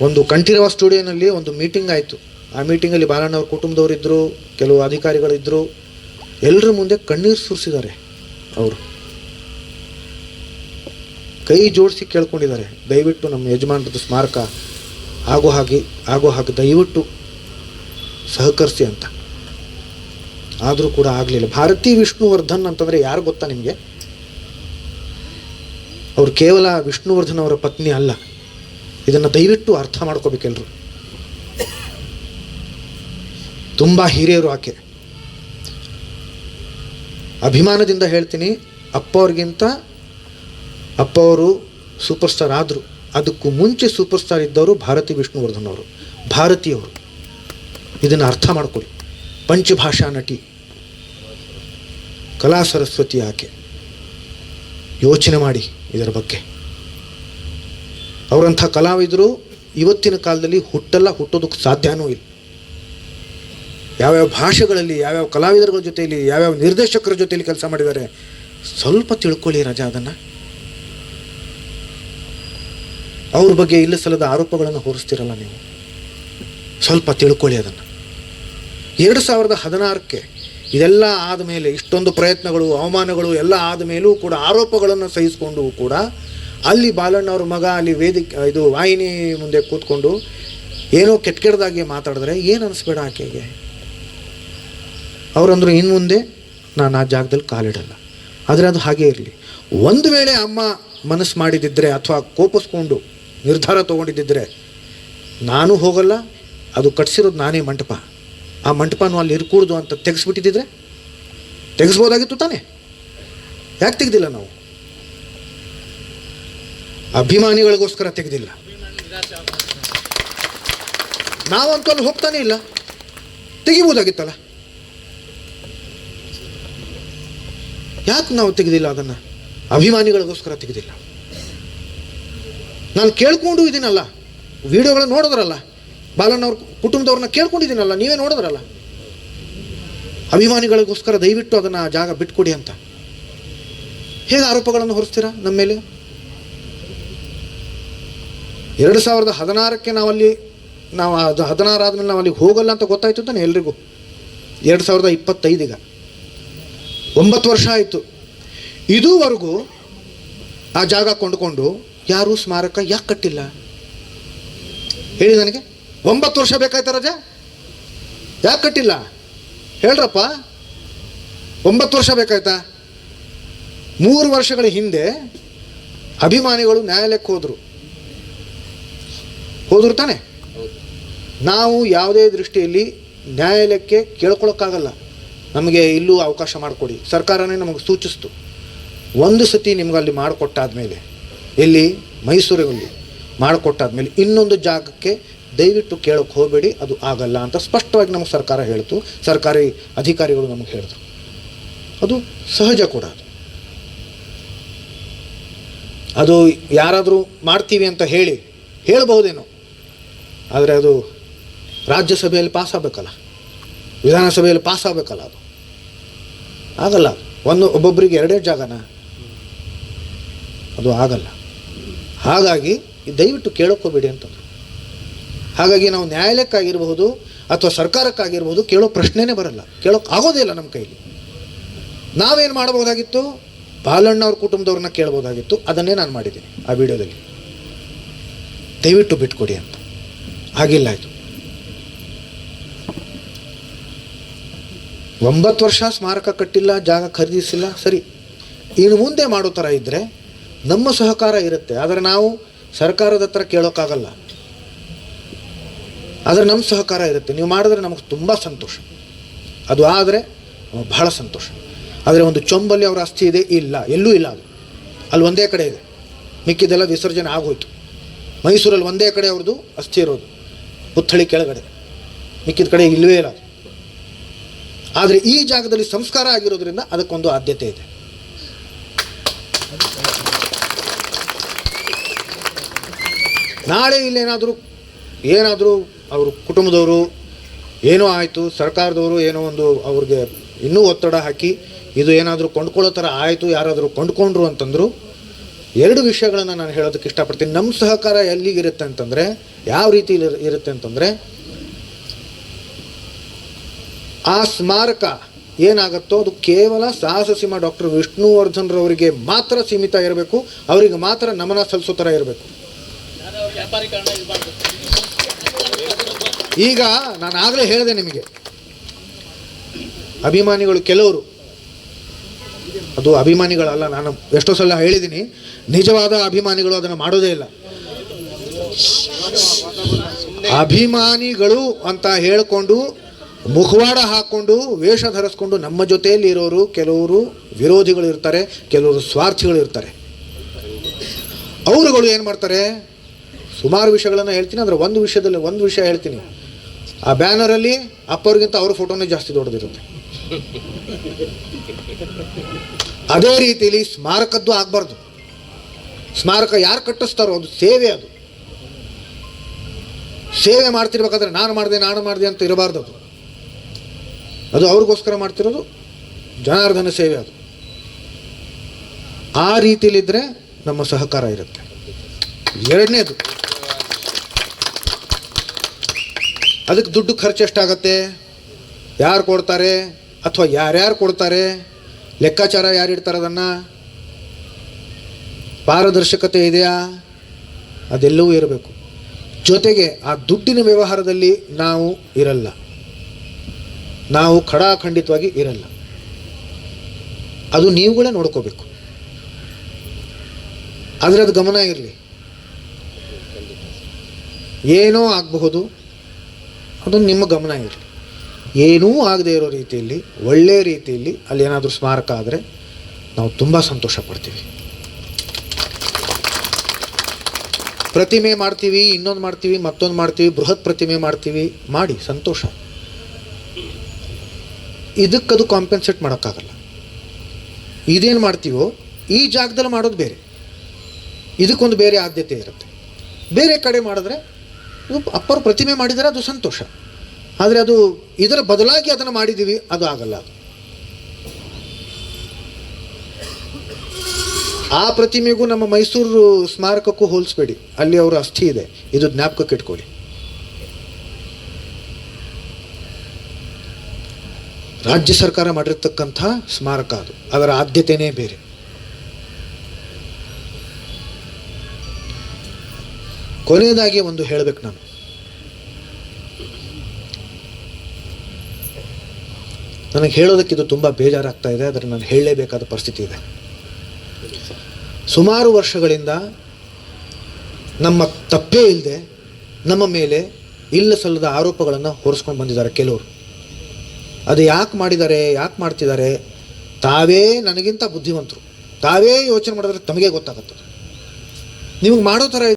ಒಂದು ಕಂಠೀರವ ಸ್ಟುಡಿಯೋನಲ್ಲಿ ಒಂದು ಮೀಟಿಂಗ್ ಆಯಿತು. ಆ ಮೀಟಿಂಗಲ್ಲಿ ಬಾಲಣ್ಣವ್ರ ಕುಟುಂಬದವರಿದ್ದರು ಕೆಲವು ಅಧಿಕಾರಿಗಳಿದ್ದರು ಎಲ್ಲರ ಮುಂದೆ ಕಣ್ಣೀರು ಸುರಿಸಿದ್ದಾರೆ ಅವರು. ಕೈ ಜೋಡಿಸಿ ಕೇಳ್ಕೊಂಡಿದ್ದಾರೆ. ದಯವಿಟ್ಟು ನಮ್ಮ ಯಜಮಾನರದ್ದು ಸ್ಮಾರಕ ಆಗೋ ಹಾಗೆ ಆಗೋ ಹಾಗೆ ದಯವಿಟ್ಟು ಸಹಕರಿಸಿ ಅಂತ. ಆದರೂ ಕೂಡ ಆಗಲಿಲ್ಲ. ಭಾರತೀ ವಿಷ್ಣುವರ್ಧನ್ ಅಂತಂದರೆ ಯಾರು ಗೊತ್ತಾ ನಿಮಗೆ? ಅವರು ಕೇವಲ ವಿಷ್ಣುವರ್ಧನ್ ಅವರ ಪತ್ನಿ ಅಲ್ಲ. ಇದನ್ನು ದಯವಿಟ್ಟು ಅರ್ಥ ಮಾಡ್ಕೋಬೇಕೆಲ್ಲರು ತುಂಬ ಹಿರಿಯರು ಆಕೆ. ಅಭಿಮಾನದಿಂದ ಹೇಳ್ತೀನಿ ಅಪ್ಪ ಅವ್ರಿಗಿಂತ ಅಪ್ಪ ಅವರು ಸೂಪರ್ ಸ್ಟಾರ್ ಆದರು, ಅದಕ್ಕೂ ಮುಂಚೆ ಸೂಪರ್ ಸ್ಟಾರ್ ಇದ್ದವರು ಭಾರತಿ ವಿಷ್ಣುವರ್ಧನ್ ಅವರು, ಭಾರತೀಯವರು. ಇದನ್ನು ಅರ್ಥ ಮಾಡ್ಕೊಳ್ಳಿ. ಪಂಚಭಾಷಾ ನಟಿ, ಕಲಾ ಸರಸ್ವತಿ ಆಕೆ. ಯೋಚನೆ ಮಾಡಿ ಇದರ ಬಗ್ಗೆ. ಅವರಂಥ ಕಲಾವಿದರು ಇವತ್ತಿನ ಕಾಲದಲ್ಲಿ ಹುಟ್ಟಲ್ಲ, ಹುಟ್ಟೋದಕ್ಕೆ ಸಾಧ್ಯನೂ ಇಲ್ಲ. ಯಾವ್ಯಾವ ಭಾಷೆಗಳಲ್ಲಿ, ಯಾವ್ಯಾವ ಕಲಾವಿದರುಗಳ ಜೊತೆಯಲ್ಲಿ ಯಾವ್ಯಾವ ನಿರ್ದೇಶಕರ ಜೊತೆಯಲ್ಲಿ ಕೆಲಸ ಮಾಡಿದ್ದಾರೆ, ಸ್ವಲ್ಪ ತಿಳ್ಕೊಳ್ಳಿ ರಜಾ ಅದನ್ನು. ಅವ್ರ ಬಗ್ಗೆ ಇಲ್ಲ ಸಲದ ಆರೋಪಗಳನ್ನು ಹೊರಿಸ್ತಿರಲ್ಲ ನೀವು. ಸ್ವಲ್ಪ ತಿಳ್ಕೊಳ್ಳಿ ಅದನ್ನು. ಎರಡು ಸಾವಿರದ ಹದಿನಾರಕ್ಕೆ ಇದೆಲ್ಲ ಆದಮೇಲೆ ಇಷ್ಟೊಂದು ಪ್ರಯತ್ನಗಳು, ಅವಮಾನಗಳು ಎಲ್ಲ ಆದ ಮೇಲೂ ಕೂಡ ಆರೋಪಗಳನ್ನು ಸಹಿಸಿಕೊಂಡು ಕೂಡ ಅಲ್ಲಿ ಬಾಲಣ್ಣವ್ರ ಮಗ, ಅಲ್ಲಿ ವೇದಿಕೆ, ಇದು ವಾಹಿನಿ ಮುಂದೆ ಕೂತ್ಕೊಂಡು ಏನೋ ಕೆಟ್ಟ ಕೆಟ್ಟದಾಗಿ ಮಾತಾಡಿದ್ರೆ ಏನು ಅನಿಸ್ಬೇಡ ಆಕೆಗೆ? ಅವರಂದ್ರು ಇನ್ನು ಮುಂದೆ ನಾನು ಆ ಜಾಗದಲ್ಲಿ ಕಾಲಿಡಲ್ಲ. ಆದರೆ ಅದು ಹಾಗೇ ಇರಲಿ. ಒಂದು ವೇಳೆ ಅಮ್ಮ ಮನಸ್ಸು ಮಾಡಿದ್ದಿದ್ರೆ ಅಥವಾ ಕೋಪಿಸ್ಕೊಂಡು ನಿರ್ಧಾರ ತೊಗೊಂಡಿದ್ದಿದ್ರೆ ನಾನು ಹೋಗಲ್ಲ, ಅದು ಕಟ್ಸಿರೋದು ನಾನೇ ಮಂಟಪ. ಆ ಮಂಟಪನೂ ಅಲ್ಲಿ ಇರ್ಕೂಡ್ದು ಅಂತ ತೆಗೆಸ್ಬಿಟ್ಟಿದ್ದಿದ್ರೆ? ತೆಗೆಸ್ಬೋದಾಗಿತ್ತು ತಾನೇ? ಯಾಕೆ ತೆಗೆದಿಲ್ಲ ನಾವು? ಅಭಿಮಾನಿಗಳಿಗೋಸ್ಕರ ತೆಗೆದಿಲ್ಲ. ನಾವಂತೂ ಅಲ್ಲಿ ಹೋಗ್ತಾನೆ ಇಲ್ಲ. ತೆಗಿಬೋದಾಗಿತ್ತಲ್ಲ? ಯಾಕೆ ನಾವು ತೆಗೆದಿಲ್ಲ ಅದನ್ನು? ಅಭಿಮಾನಿಗಳಿಗೋಸ್ಕರ ತೆಗೆದಿಲ್ಲ. ನಾನು ಕೇಳ್ಕೊಂಡು ಇದ್ದೀನಲ್ಲ ವಿಡಿಯೋಗಳನ್ನ ನೋಡಿದ್ರಲ್ಲ. ಬಾಲಣ್ಣವ್ರ ಕುಟುಂಬದವ್ರನ್ನ ಕೇಳ್ಕೊಂಡಿದ್ದೀನಲ್ಲ ನೀವೇ ನೋಡಿದ್ರಲ್ಲ. ಅಭಿಮಾನಿಗಳಿಗೋಸ್ಕರ ದಯವಿಟ್ಟು ಅದನ್ನು ಜಾಗ ಬಿಟ್ಕೊಡಿ ಅಂತ. ಹೇಗೆ ಆರೋಪಗಳನ್ನು ಹೊರಿಸ್ತೀರಾ ನಮ್ಮ ಮೇಲೆ? ಎರಡು ಸಾವಿರದ ಹದಿನಾರಕ್ಕೆ ನಾವಲ್ಲಿ, ನಾವು ಅದು ಹದಿನಾರು ಆದಮೇಲೆ ನಾವು ಅಲ್ಲಿಗೆ ಹೋಗಲ್ಲ ಅಂತ ಗೊತ್ತಾಯ್ತು ತಾನೆ ಎಲ್ರಿಗೂ. ಎರಡು ಸಾವಿರದ ಇಪ್ಪತ್ತೈದೀಗ. ಒಂಬತ್ತು ವರ್ಷ ಆಯಿತು. ಇದುವರೆಗೂ ಆ ಜಾಗ ಕೊಂಡುಕೊಂಡು ಯಾರೂ ಸ್ಮಾರಕ ಯಾಕೆ ಕಟ್ಟಿಲ್ಲ? ಹೇಳಿ ನನಗೆ. ಒಂಬತ್ತು ವರ್ಷ ಬೇಕಾಯ್ತಾ ರಜಾ? ಯಾಕೆ ಕಟ್ಟಿಲ್ಲ? ಹೇಳ್ರಪ್ಪ. ಒಂಬತ್ತು ವರ್ಷ ಬೇಕಾಯ್ತಾ? ಮೂರು ವರ್ಷಗಳ ಹಿಂದೆ ಅಭಿಮಾನಿಗಳು ನ್ಯಾಯಾಲಯಕ್ಕೆ ಹೋದರು. ಹೋದ್ರು ತಾನೆ? ನಾವು ಯಾವುದೇ ದೃಷ್ಟಿಯಲ್ಲಿ ನ್ಯಾಯಾಲಯಕ್ಕೆ ಕೇಳ್ಕೊಳಕ್ಕಾಗಲ್ಲ ನಮಗೆ ಇಲ್ಲೂ ಅವಕಾಶ ಮಾಡಿಕೊಡಿ. ಸರ್ಕಾರನೇ ನಮಗೆ ಸೂಚಿಸ್ತು. ಒಂದು ಸತಿ ನಿಮ್ಗೆ ಅಲ್ಲಿ ಇಲ್ಲಿ ಮೈಸೂರಿನಲ್ಲಿ ಮಾಡಿಕೊಟ್ಟಾದ ಮೇಲೆ ಇನ್ನೊಂದು ಜಾಗಕ್ಕೆ ದಯವಿಟ್ಟು ಕೇಳೋಕ್ಕೆ ಹೋಗಬೇಡಿ, ಅದು ಆಗಲ್ಲ ಅಂತ ಸ್ಪಷ್ಟವಾಗಿ ನಮಗೆ ಸರ್ಕಾರ ಹೇಳ್ತು. ಸರ್ಕಾರಿ ಅಧಿಕಾರಿಗಳು ನಮಗೆ ಹೇಳಿದ್ರು. ಅದು ಸಹಜ ಕೂಡ ಅದು. ಅದು ಯಾರಾದರೂ ಮಾಡ್ತೀವಿ ಅಂತ ಹೇಳಿ, ಹೇಳ್ಬಹುದೇನೋ. ಆದರೆ ಅದು ರಾಜ್ಯಸಭೆಯಲ್ಲಿ ಪಾಸ್ ಆಗಬೇಕಲ್ಲ ವಿಧಾನಸಭೆಯಲ್ಲಿ ಪಾಸ್ ಆಗಬೇಕಲ್ಲ ಅದು. ಆಗಲ್ಲ, ಒಂದು ಒಬ್ಬೊಬ್ಬರಿಗೆ ಎರಡೇ ಜಾಗನ ಅದು ಆಗಲ್ಲ. ಹಾಗಾಗಿ ದಯವಿಟ್ಟು ಕೇಳೋಕ್ಕೋಬೇಡಿ ಅಂತಂದು ಹಾಗಾಗಿ ನಾವು ನ್ಯಾಯಾಲಯಕ್ಕಾಗಿರ್ಬಹುದು ಅಥವಾ ಸರ್ಕಾರಕ್ಕಾಗಿರ್ಬೋದು ಕೇಳೋ ಪ್ರಶ್ನೆನೇ ಬರಲ್ಲ. ಕೇಳೋಕೆ ಆಗೋದೇ ಇಲ್ಲ ನಮ್ಮ ಕೈಲಿ. ನಾವೇನು ಮಾಡ್ಬೋದಾಗಿತ್ತು ಬಾಲಣ್ಣ ಅವ್ರ ಕುಟುಂಬದವ್ರನ್ನ ಕೇಳ್ಬೋದಾಗಿತ್ತು ಅದನ್ನೇ ನಾನು ಮಾಡಿದ್ದೀನಿ ಆ ವಿಡಿಯೋದಲ್ಲಿ. ದಯವಿಟ್ಟು ಬಿಟ್ಕೊಡಿ ಅಂತ. ಆಗಿಲ್ಲ ಇದು ಒಂಬತ್ತು ವರ್ಷ ಸ್ಮಾರಕ ಕಟ್ಟಿಲ್ಲ, ಜಾಗ ಖರೀದಿಸಿಲ್ಲ, ಸರಿ. ಇನ್ನು ಮುಂದೆ ಮಾಡೋ ಥರ ಇದ್ದರೆ ನಮ್ಮ ಸಹಕಾರ ಇರುತ್ತೆ. ಆದರೆ ನಾವು ಸರ್ಕಾರದ ಹತ್ರ ಕೇಳೋಕ್ಕಾಗಲ್ಲ. ಆದರೆ ನಮ್ಮ ಸಹಕಾರ ಇರುತ್ತೆ. ನೀವು ಮಾಡಿದ್ರೆ ನಮಗೆ ತುಂಬ ಸಂತೋಷ. ಅದು ಆದರೆ ಬಹಳ ಸಂತೋಷ. ಆದರೆ ಒಂದು ಚೊಂಬಲ್ಲಿ ಅವರ ಅಸ್ಥಿ ಇದೆ, ಇಲ್ಲ. ಎಲ್ಲೂ ಇಲ್ಲ ಅದು. ಅಲ್ಲಿ ಒಂದೇ ಕಡೆ ಇದೆ. ಮಿಕ್ಕಿದೆಲ್ಲ ವಿಸರ್ಜನೆ ಆಗೋಯ್ತು. ಮೈಸೂರಲ್ಲಿ ಒಂದೇ ಕಡೆ ಅವ್ರದ್ದು ಅಸ್ಥಿ ಇರೋದು. ಪುತ್ಥಳಿ ಕೆಳಗಡೆ. ಮಿಕ್ಕಿದ ಕಡೆ ಇಲ್ಲವೇ ಇಲ್ಲ ಆದರೆ ಈ ಜಾಗದಲ್ಲಿ ಸಂಸ್ಕಾರ ಆಗಿರೋದ್ರಿಂದ ಅದಕ್ಕೊಂದು ಆದ್ಯತೆ ಇದೆ. ನಾಳೆ ಇಲ್ಲೇನಾದರೂ, ಏನಾದರೂ ಅವರು ಕುಟುಂಬದವರು ಏನೋ ಆಯಿತು, ಸರ್ಕಾರದವರು ಏನೋ ಒಂದು ಅವ್ರಿಗೆ ಇನ್ನೂ ಒತ್ತಡ ಹಾಕಿ, ಇದು ಏನಾದರೂ ಕೊಂಡ್ಕೊಳ್ಳೋ ಥರ ಆಯಿತು, ಯಾರಾದರೂ ಕೊಂಡ್ಕೊಂಡ್ರು ಅಂತಂದರು ಎರಡು ವಿಷಯಗಳನ್ನು ನಾನು ಹೇಳೋದಕ್ಕೆ ಇಷ್ಟಪಡ್ತೀನಿ. ನಮ್ಮ ಸಹಕಾರ ಎಲ್ಲಿಗಿರುತ್ತೆ ಅಂತಂದರೆ, ಯಾವ ರೀತಿ ಇರುತ್ತೆ ಅಂತಂದರೆ, ಆ ಸ್ಮಾರಕ ಏನಾಗುತ್ತೋ ಅದು ಕೇವಲ ಸಾಹಸ ಸಿಂಹ ಡಾಕ್ಟರ್ ವಿಷ್ಣುವರ್ಧನ್ರವರಿಗೆ ಮಾತ್ರ ಸೀಮಿತ ಇರಬೇಕು. ಅವರಿಗೆ ಮಾತ್ರ ನಮನ ಸಲ್ಲಿಸೋ ಥರ ಇರಬೇಕು. ಈಗ ನಾನು ಆಗಲೇ ಹೇಳಿದೆ ನಿಮಗೆ. ಅಭಿಮಾನಿಗಳು ಕೆಲವರು ಅದು ಅಭಿಮಾನಿಗಳಲ್ಲ, ನಾನು ಎಷ್ಟೋ ಸಲ ಹೇಳಿದ್ದೀನಿ, ನಿಜವಾದ ಅಭಿಮಾನಿಗಳು ಅದನ್ನು ಮಾಡೋದೇ ಇಲ್ಲ. ಅಭಿಮಾನಿಗಳು ಅಂತ ಹೇಳಿಕೊಂಡು, ಮುಖವಾಡ ಹಾಕ್ಕೊಂಡು ವೇಷ ಧರಿಸ್ಕೊಂಡು ನಮ್ಮ ಜೊತೆಯಲ್ಲಿ ಇರೋರು ಕೆಲವರು ವಿರೋಧಿಗಳು ಇರ್ತಾರೆ, ಕೆಲವರು ಸ್ವಾರ್ಥಿಗಳು ಇರ್ತಾರೆ. ಅವರುಗಳು ಏನು ಮಾಡ್ತಾರೆ? ಸುಮಾರು ವಿಷಯಗಳನ್ನು ಹೇಳ್ತೀನಿ, ಅಂದರೆ ಒಂದು ವಿಷಯದಲ್ಲಿ ಒಂದು ವಿಷಯ ಹೇಳ್ತೀನಿ. ಆ ಬ್ಯಾನರಲ್ಲಿ ಅಪ್ಪವ್ರಿಗಿಂತ ಅವ್ರ ಫೋಟೋನೇ ಜಾಸ್ತಿ ದೊಡ್ಡದಿರುತ್ತೆ. ಅದೇ ರೀತಿಯಲ್ಲಿ ಸ್ಮಾರಕದ್ದು ಆಗಬಾರ್ದು. ಸ್ಮಾರಕ ಯಾರು ಕಟ್ಟಿಸ್ತಾರೋ ಅದು ಸೇವೆ ಅದು. ಸೇವೆ ಮಾಡ್ತಿರ್ಬೇಕಾದ್ರೆ ನಾನು ಮಾಡಿದೆ ನಾನು ಮಾಡಿದೆ ಅಂತ ಇರಬಾರ್ದು ಅದು. ಅದು ಅವ್ರಿಗೋಸ್ಕರ ಮಾಡ್ತಿರೋದು ಜನಾರ್ದನ ಸೇವೆ ಅದು. ಆ ರೀತಿಯಲ್ಲಿದ್ದರೆ ನಮ್ಮ ಸಹಕಾರ ಇರುತ್ತೆ. ಎರಡನೇದು. ಅದಕ್ಕೆ ದುಡ್ಡು ಖರ್ಚು ಎಷ್ಟಾಗತ್ತೆ? ಯಾರು ಕೊಡ್ತಾರೆ? ಅಥವಾ ಯಾರ್ಯಾರು ಕೊಡ್ತಾರೆ? ಲೆಕ್ಕಾಚಾರ ಯಾರು ಇಡ್ತಾರೆ ಅದನ್ನು? ಪಾರದರ್ಶಕತೆ ಇದೆಯಾ? ಅದೆಲ್ಲವೂ ಇರಬೇಕು. ಜೊತೆಗೆ ಆ ದುಡ್ಡಿನ ವ್ಯವಹಾರದಲ್ಲಿ ನಾವು ಇರಲ್ಲ. ನಾವು ಖಡಾಖಂಡಿತವಾಗಿ ಇರಲ್ಲ. ಅದು ನೀವುಗಳೇ ನೋಡ್ಕೋಬೇಕು. ಆದರೆ ಅದು ಗಮನ ಇರಲಿ. ಏನೋ ಆಗಬಹುದು. ಅದು ನಿಮ್ಮ ಗಮನ ಇರಲಿ. ಏನೂ ಆಗದೆ ಇರೋ ರೀತಿಯಲ್ಲಿ ಒಳ್ಳೆಯ ರೀತಿಯಲ್ಲಿ ಅಲ್ಲಿ ಏನಾದರೂ ಸ್ಮಾರಕ ಆದರೆ ನಾವು ತುಂಬ ಸಂತೋಷ ಪಡ್ತೀವಿ. ಪ್ರತಿಮೆ ಮಾಡ್ತೀವಿ, ಇನ್ನೊಂದು ಮಾಡ್ತೀವಿ, ಮತ್ತೊಂದು ಮಾಡ್ತೀವಿ, ಬೃಹತ್ ಪ್ರತಿಮೆ ಮಾಡ್ತೀವಿ, ಮಾಡಿ, ಸಂತೋಷ. ಇದಕ್ಕದು ಕಾಂಪೆನ್ಸೇಟ್ ಮಾಡೋಕ್ಕಾಗಲ್ಲ. ಇದೇನು ಮಾಡ್ತೀವೋ, ಈ ಜಾಗದಲ್ಲಿ ಮಾಡೋದು ಬೇರೆ. ಇದಕ್ಕೊಂದು ಬೇರೆ ಆದ್ಯತೆ ಇರುತ್ತೆ. ಬೇರೆ ಕಡೆ ಮಾಡಿದ್ರೆ ಅಪ್ಪರು ಪ್ರತಿಮೆ ಮಾಡಿದರೆ ಅದು ಸಂತೋಷ. ಆದರೆ ಅದು ಇದರ ಬದಲಾಗಿ ಅದನ್ನು ಮಾಡಿದ್ದೀವಿ, ಅದು ಆಗಲ್ಲ. ಆ ಪ್ರತಿಮೆಗೂ ನಮ್ಮ ಮೈಸೂರು ಸ್ಮಾರಕಕ್ಕೂ ಹೋಲಿಸ್ಬೇಡಿ. ಅಲ್ಲಿ ಅವರ ಅಸ್ಥಿ ಇದೆ. ಇದು ಜ್ಞಾಪಕಕ್ಕೆ ಇಟ್ಕೊಳ್ಳಿ. ರಾಜ್ಯ ಸರ್ಕಾರ ಮಾಡಿರ್ತಕ್ಕಂಥ ಸ್ಮಾರಕ ಅದು. ಅದರ ಆದ್ಯತೆಯೇ ಬೇರೆ. ಕೊನೆಯದಾಗಿ ಒಂದು ಹೇಳಬೇಕು ನಾನು. ನನಗೆ ಹೇಳೋದಕ್ಕೆ ಇದು ತುಂಬ ಬೇಜಾರಾಗ್ತಾ ಇದೆ, ಆದರೆ ನಾನು ಹೇಳಲೇಬೇಕಾದ ಪರಿಸ್ಥಿತಿ ಇದೆ. ಸುಮಾರು ವರ್ಷಗಳಿಂದ ನಮ್ಮ ತಪ್ಪೇ ಇಲ್ಲದೆ ನಮ್ಮ ಮೇಲೆ ಇಲ್ಲ ಸಲ್ಲದ ಆರೋಪಗಳನ್ನು ಹೊರಿಸ್ಕೊಂಡು ಬಂದಿದ್ದಾರೆ ಕೆಲವರು. ಅದು ಯಾಕೆ ಮಾಡಿದ್ದಾರೆ, ಯಾಕೆ ಮಾಡ್ತಿದ್ದಾರೆ, ತಾವೇ ನನಗಿಂತ ಬುದ್ಧಿವಂತರು. ತಾವೇ ಯೋಚನೆ ಮಾಡಿದ್ರೆ ತಮಗೆ ಗೊತ್ತಾಗುತ್ತೆ ನಿಮಗೆ ಮಾಡೋ ಥರ